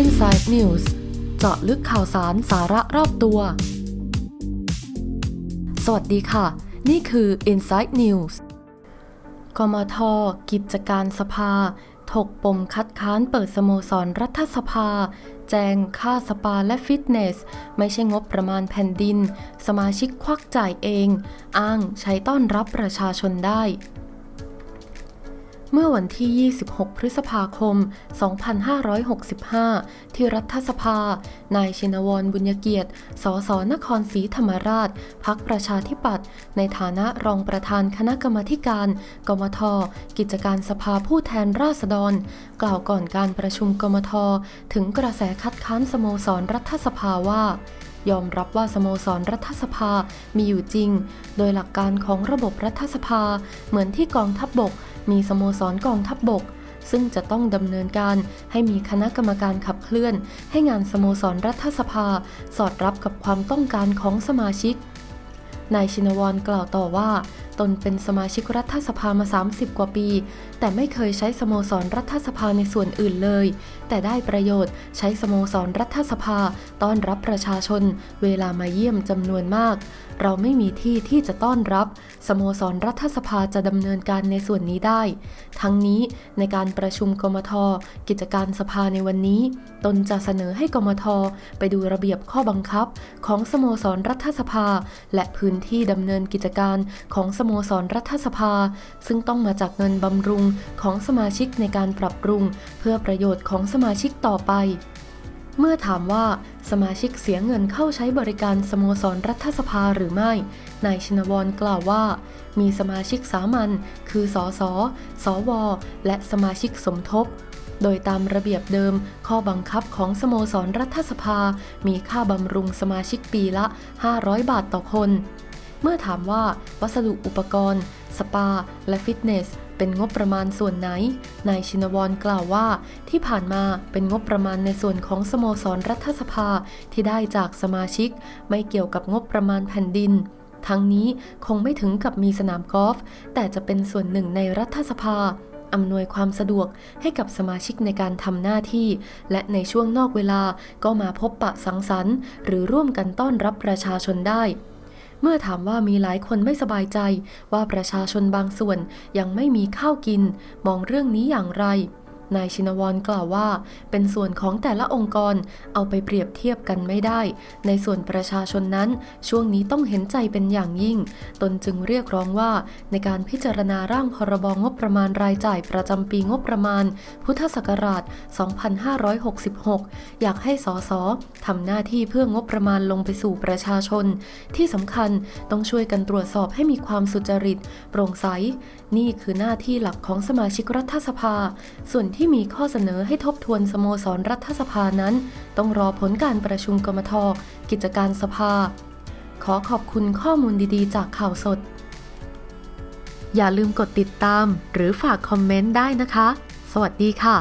Inside News เจาะลึกข่าวสารสาระรอบตัว สวัสดีค่ะ นี่คือ Inside News กมท กิจการสภา ถกปมคัดค้านเปิดสโมสรรัฐสภา แจงค่าสปาและฟิตเนส ไม่ใช่งบประมาณแผ่นดิน สมาชิกควักจ่ายเอง อ้างใช้ต้อนรับประชาชนได้ เมื่อวันที่ 26 พฤษภาคม 2565 ที่รัฐสภา นายชินวรบุญเกียรติ สสนครศรีธรรมราช พักประชาธิปัตย์ ในฐานะรองประธานคณะกรรมการ กมท กิจการสภาผู้แทนราษฎร กล่าวก่อนการประชุมกมท ถึงกระแสคัดค้านสโมสรรัฐสภาว่ายอมรับว่าสโมสรรัฐสภามีอยู่จริง โดยหลักการของระบบรัฐสภาเหมือนที่กองทัพบบก มีสโมสรกองทัพบบก ซึ่งจะต้องดำเนินการให้มีคณะกรรมการขับเคลื่อน ให้งานสโมสรรัฐสภา สอดรับกับความต้องการของสมาชิก นายชินวรกล่าวต่อว่า ตนเป็นสมาชิกรัฐสภามา 30 กว่าปี แต่ไม่เคยใช้สโมสรรัฐสภาในส่วนอื่นเลย แต่ได้ประโยชน์ใช้สโมสรรัฐสภา ต้อนรับประชาชน เวลามาเยี่ยมจำนวนมาก เราไม่มีที่ที่จะต้อนรับ สโมสรรัฐสภาจะดำเนินการในส่วนนี้ได้ ทั้งนี้ในการประชุมกมท กิจการสภาในวันนี้ ตนจะเสนอให้กมท ไปดูระเบียบข้อบังคับ ของสโมสรรัฐสภา และพื้นที่ดำเนินกิจการของสโมสรรัฐสภา ซึ่งต้องมาจากเงินบำรุงของสมาชิกในการปรับปรุง เพื่อประโยชน์ของสมาชิกต่อไป เมื่อถามว่าสมาชิกเสียเงินเข้าใช้บริการสโมสรรัฐสภาหรือไม่ นายชินวรกล่าวว่า มีสมาชิกสามัญคือสส สว และสมาชิกสมทบ โดยตามระเบียบเดิม ข้อบังคับของสโมสรรัฐสภา มีค่าบำรุงสมาชิกปีละ 500 บาทต่อคน เมื่อถามว่าวัสดุอุปกรณ์ สปา และฟิตเนส เป็นงบประมาณส่วนไหน นายชินวรกล่าวว่า ที่ผ่านมาเป็นงบประมาณในส่วนของสโมสรรัฐสภาที่ได้จากสมาชิก ไม่เกี่ยวกับงบประมาณแผ่นดินทั้งนี้คงไม่ถึงกับมีสนามกอล์ฟแต่จะเป็นส่วนหนึ่งในรัฐสภาอำนวยความสะดวกให้กับสมาชิกในการทำหน้าที่ และในช่วงนอกเวลาก็มาพบปะสังสรรค์ หรือร่วมกันต้อนรับประชาชนได้ เมื่อถามว่ามีหลายคนไม่สบายใจ ว่าประชาชนบางส่วนยังไม่มีข้าวกิน มองเรื่องนี้อย่างไร นายชินวรกล่าวว่า เป็นส่วนของแต่ละองค์กรเอาไปเปรียบเทียบกันไม่ได้ ในส่วนประชาชนนั้น ช่วงนี้ต้องเห็นใจเป็นอย่างยิ่ง ตนจึงเรียกร้องว่า ในการพิจารณาร่างพรบงบประมาณรายจ่ายประจำปีงบประมาณ พุทธศักราช 2566 อยากให้สสทำหน้าที่เพื่องบประมาณลงไปสู่ประชาชน ที่สำคัญต้องช่วยกันตรวจสอบให้มีความสุจริต โปร่งใส นี่คือหน้าที่หลักของสมาชิกรัฐสภา ส่วนที่ที่มีข้อเสนอให้ทบทวนสโมสรรัฐสภานั้น ต้องรอผลการประชุมกมทกิจการสภา ขอขอบคุณข้อมูลดีๆ จากข่าวสด อย่าลืมกดติดตามหรือฝากคอมเมนต์ได้นะคะ สวัสดีค่ะ